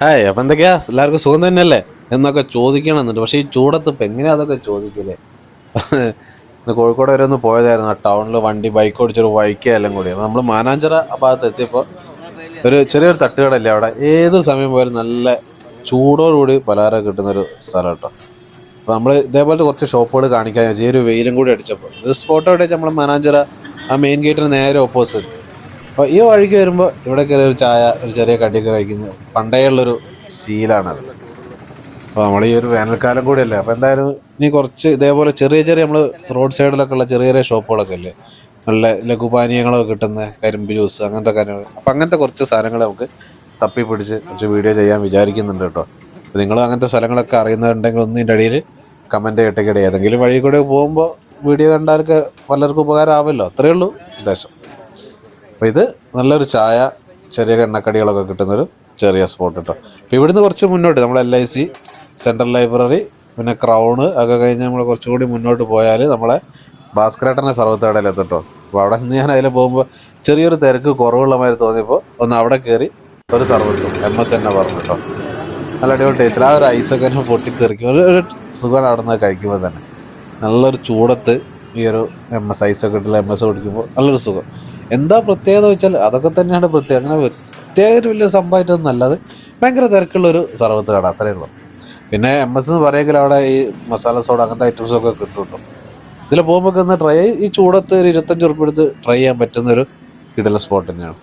Hi അപ്പം എന്തൊക്കെയാ? എല്ലാവർക്കും സുഖം തന്നെയല്ലേ? എന്നൊക്കെ ചോദിക്കണം എന്നിട്ട് പക്ഷേ ഈ ചൂടത്ത് ഇപ്പം എങ്ങനെയാ അതൊക്കെ ചോദിക്കലേ? ഇന്ന് കോഴിക്കോട് വരെ ഒന്ന് പോയതായിരുന്നു. ആ ടൗണിൽ വണ്ടി ബൈക്ക് ഓടിച്ചൊരു വൈക്കെല്ലാം കൂടി. നമ്മൾ മാനാഞ്ചിറ ഭാഗത്ത് എത്തിയപ്പോൾ ഒരു ചെറിയൊരു തട്ടുകടല്ലേ അവിടെ? ഏത് സമയം പോയാലും നല്ല ചൂടോടുകൂടി പലഹാരം കിട്ടുന്നൊരു സ്ഥലം കേട്ടോ. അപ്പോൾ നമ്മൾ ഇതേപോലത്തെ കുറച്ച് ഷോപ്പുകൾ കാണിക്കാൻ. ഈ ഒരു വെയിലും കൂടി അടിച്ചപ്പോൾ ഇത് സ്പോട്ട് എവിടെ നമ്മൾ മാനാഞ്ചിറ ആ മെയിൻ ഗേറ്റിന് നേരെ ഓപ്പോസിറ്റ് അപ്പോൾ ഈ വഴിക്ക് വരുമ്പോൾ ഇവിടെ കയറി ഒരു ചായ ഒരു ചെറിയ കടിയൊക്കെ കഴിക്കുന്നത് പണ്ടേ ഉള്ളൊരു ശീലാണത്. അപ്പോൾ നമ്മൾ ഈ ഒരു വേനൽക്കാലം കൂടിയല്ലേ അപ്പോൾ എന്തായാലും ഇനി കുറച്ച് ഇതേപോലെ ചെറിയ ചെറിയ നമ്മൾ റോഡ് സൈഡിലൊക്കെ ഉള്ള ചെറിയ ചെറിയ ഷോപ്പുകളൊക്കെ അല്ലേ നല്ല ലഘുപാനീയങ്ങളൊക്കെ കിട്ടുന്ന കരിമ്പ് ജ്യൂസ് അങ്ങനത്തെ കാര്യങ്ങൾ അപ്പോൾ അങ്ങനത്തെ കുറച്ച് സാധനങ്ങൾ നമുക്ക് തപ്പി പിടിച്ച് കുറച്ച് വീഡിയോ ചെയ്യാൻ വിചാരിക്കുന്നുണ്ട് കേട്ടോ. അപ്പോൾ നിങ്ങൾ അങ്ങനത്തെ സ്ഥലങ്ങളൊക്കെ അറിയുന്നുണ്ടെങ്കിൽ ഒന്ന് ഇതിന്റെ അടിയിൽ കമന്റ് ചെയ്യട്ടെ ഏതെങ്കിലും വഴി കൂടെ പോകുമ്പോൾ വീഡിയോ കണ്ടാലൊക്കെ പലർക്കും ഉപകാരമാവല്ലോ അത്രയേ ഉള്ളൂ ഉദ്ദേശം. അപ്പോൾ ഇത് നല്ലൊരു ചായ ചെറിയ എണ്ണക്കടികളൊക്കെ കിട്ടുന്നൊരു ചെറിയ സ്പോട്ട് കേട്ടോ അപ്പോൾ ഇവിടുന്ന് കുറച്ച് മുന്നോട്ട് നമ്മൾ L I C central library പിന്നെ ക്രൗണ് ഒക്കെ കഴിഞ്ഞ് നമ്മൾ കുറച്ചുകൂടി മുന്നോട്ട് പോയാൽ നമ്മളെ ഭാസ്കരേട്ടനെ സർവത്തേടയിൽ എത്തട്ടോ. അപ്പോൾ അവിടെ നിന്ന് ഞാൻ അതിൽ പോകുമ്പോൾ ചെറിയൊരു തിരക്ക് കുറവുള്ള മാതിരി തോന്നിയപ്പോൾ ഒന്ന് അവിടെ കയറി ഒരു സർവത്തും എം എസ് എന്നെ പറഞ്ഞു കേട്ടോ. നല്ല അടിപൊളി ടേസ്റ്റ് ആ ഒരു ഐസൊക്കെ തന്നെ പൊട്ടിത്തെറിക്കും. ഒരു ഒരു സുഖം അവിടെ നിന്ന് കഴിക്കുമ്പോൾ തന്നെ. നല്ലൊരു ചൂടത്ത് ഈ ഒരു എം എസ് ഐസൊക്കെ ഇട്ടുള്ള എം എസ് കുടിക്കുമ്പോൾ നല്ലൊരു സുഖം. എന്താ പ്രത്യേകത വെച്ചാൽ അതൊക്കെ തന്നെയാണ് പ്രത്യേകത അങ്ങനെ പ്രത്യേക ഒരു വലിയ സംഭവമായിട്ടൊന്നും അല്ലാതെ ഭയങ്കര തിരക്കുള്ളൊരു സർവത്ത് കട അത്രയേ ഉള്ളൂ. പിന്നെ എം എസ് എന്ന് പറയുമെങ്കിൽ അവിടെ ഈ മസാല സോഡ അങ്ങനത്തെ ഐറ്റംസ് ഒക്കെ കിട്ടും കേട്ടോ ഇതിൽ പോകുമ്പോൾ ഒന്ന് ട്രൈ ഈ ചൂടത്ത് ഒരു ഇരുപത്തഞ്ച് ഉറുപ്പ് ട്രൈ ചെയ്യാൻ പറ്റുന്ന ഒരു കിടല സ്പോട്ട് തന്നെയാണ്.